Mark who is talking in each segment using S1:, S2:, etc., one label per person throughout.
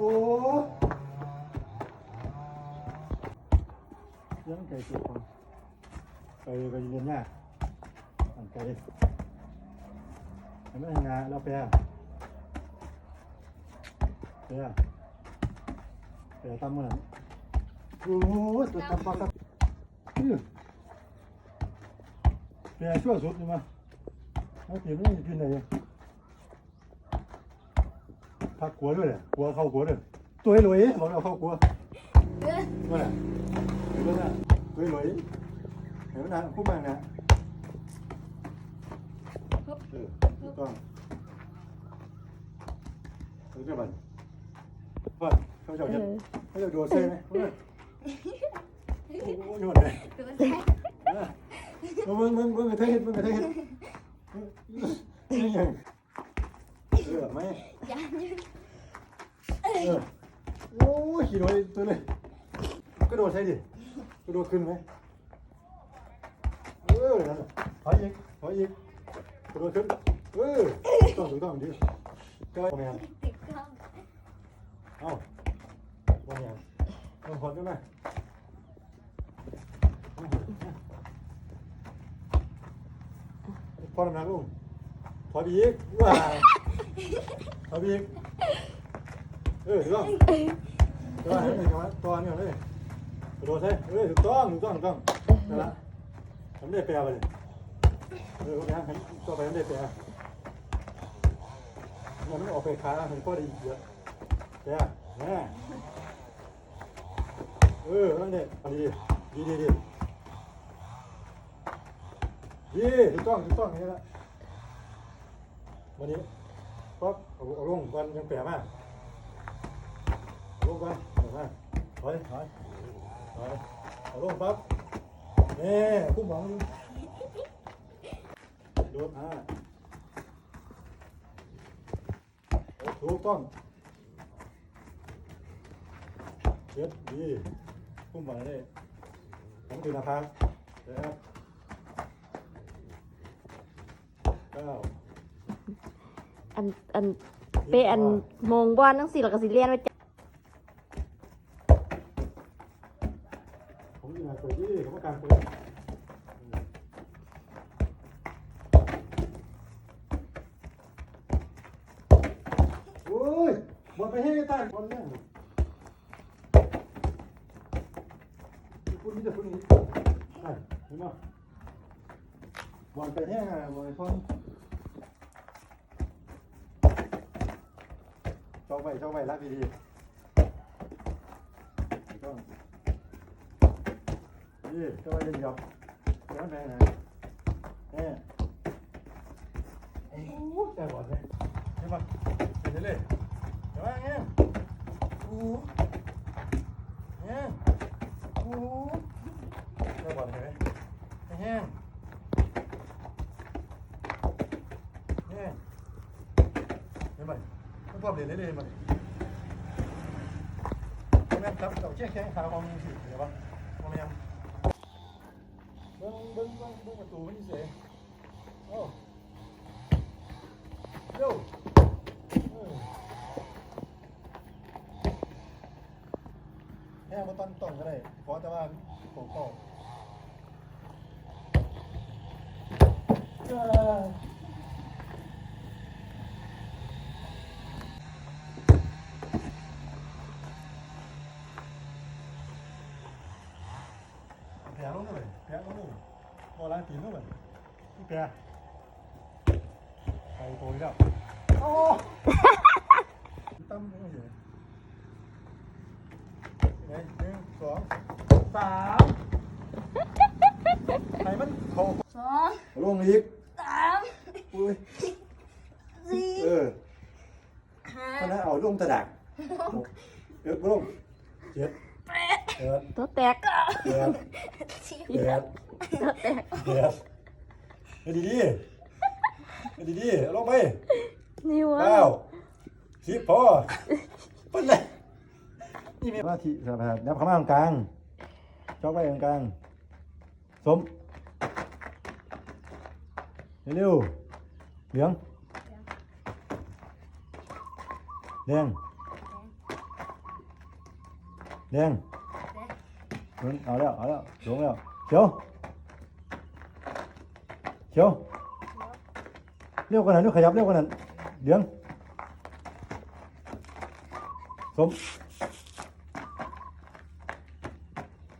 S1: โอ้ยังไก่ตัวคนไก่ไก่เรียนยากอันไก่อันนั้นงาแล้วแปร แปรแปรตำมันนั้นโอ้ตัวตำปลาครับอื้อแปรชั่วสุดนี่มาเอาเก็บไม่กินไหนยังพักกัวด้วยเลยกัว เข้ากัวด้วยตัวให้รวยบอกเอาเข้ากัวว่าน่ะเห็นแล้วน่ะเฮ้ยหลอยเห็นแล้วนะคู่มันนะเออถูกต้องเฮ้ยเจ้าบันว่าเขาจะจะเขาจะโดดใช่ไหมโอ้โหโดดเลยมึงมึงมึงกระเทยมึงกระเทยนี่ยังเออไหม
S2: ยันยืน
S1: เออโอ้ยขี่รถตัวเลยกระโดดใช่ดิกระโดดขึ้นไหมเออนั่นแหละถอยอีกถอยอีกกระโดดขึ้นเออต้องถูกต้องดิก็ว่าไง
S2: ติดกล้อง
S1: เอ้าว่าไงต้องหดด้วยไหมพอทำงานลูกถอยไปอีกว้า ถอยไปอีกเออถูกต้องตัวนี้เลยครับตัวนี้เลยกระโดดใช่เออถูกต้องถูกต้องถูกต้องนั่นละทำได้แปลไปเลยเออนะเห็นตัวไปทำได้แปลมันไม่ออกไปขาเห็นข้อดีเยอะแปลแน่เออนั่นเนี่ยพอดีดีดีดีดีถูกต้องถูกต้องนี่ละวันนี้ ปั๊บเอาเอาลงวันยังแปลมากลงกันเดี๋ยวมาถอยถอยถอยเอาลงปั๊บนี่คุ้มหวังโดดอ่าถูกต้องเจ็ดดีคุ้มหวังได้ผมถือนะครับเจ็ดเก้า
S3: อันอันเปอันโมงบอนทั้งสี่แล้วก็สิเรียนไว้จ้ะ
S1: ผมอยู่ไหนเปิดที่กรรมการเปิดโอ้ยบอลไปให้ใต้บอลเนี่ยคุณนี่จะคุณนี่ได้เห็นไหมบอลไปแห้งอะบอลไรักดีๆต้องนี่ก็ไม่ได้ยอมแล้วไหนไหน เอ๊ะโอ้ใจหวานเลยเห็นปะเห็นเลยเห็นปะเงี้ยโอ้เงี้ยโอ้ใจหวานเรียนไหมต้องพร้อมเรียเลยเห็นไหมเห็นครับเราเช็คแข้งขาของมือถือเห็นปะมองยังเบิ้งเบิ้งเบิ้งเบิ้งประตูมันเสียโอ้เร็วเออแค่มาต้นต้นก็ได้ขอแต่ว่าโป่ง บ่ล้างตีนลงเลยนี่แผลไปโตอีกแล้วโอ้ตั้มลงเฉยไหนหนึ่ งสองสามไหนมันโถ
S2: สอง
S1: ลงอีก
S2: สาม
S1: อุ้ย
S2: สี่
S1: เออ
S2: ห้า
S1: ท่านนั้นเอาลงตะดักเอ็ดลงเจ็ดแปด
S3: ตัวแตก
S1: แปด
S2: สิบ
S1: แปด
S3: ตัวแตก
S1: เดี๋ยวเฮ้ยดีดีเฮ้ยดีดีเอาลงไป
S3: นี่วะ
S1: เก้าสิบพอเป็นไรนี่มีว่าที่สภาพนับเข้ามาตรงกลางจ้องไว้ตรงกลางสมเร็วๆเหลืองแดงแดงนั่นเอาแล้วเอาแล้วลงแล้วเขียว เขียวเร็วกว่านั้นดูขยับเร็วกว่านั้นเหลืองสม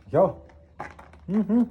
S1: เขียวอือหือ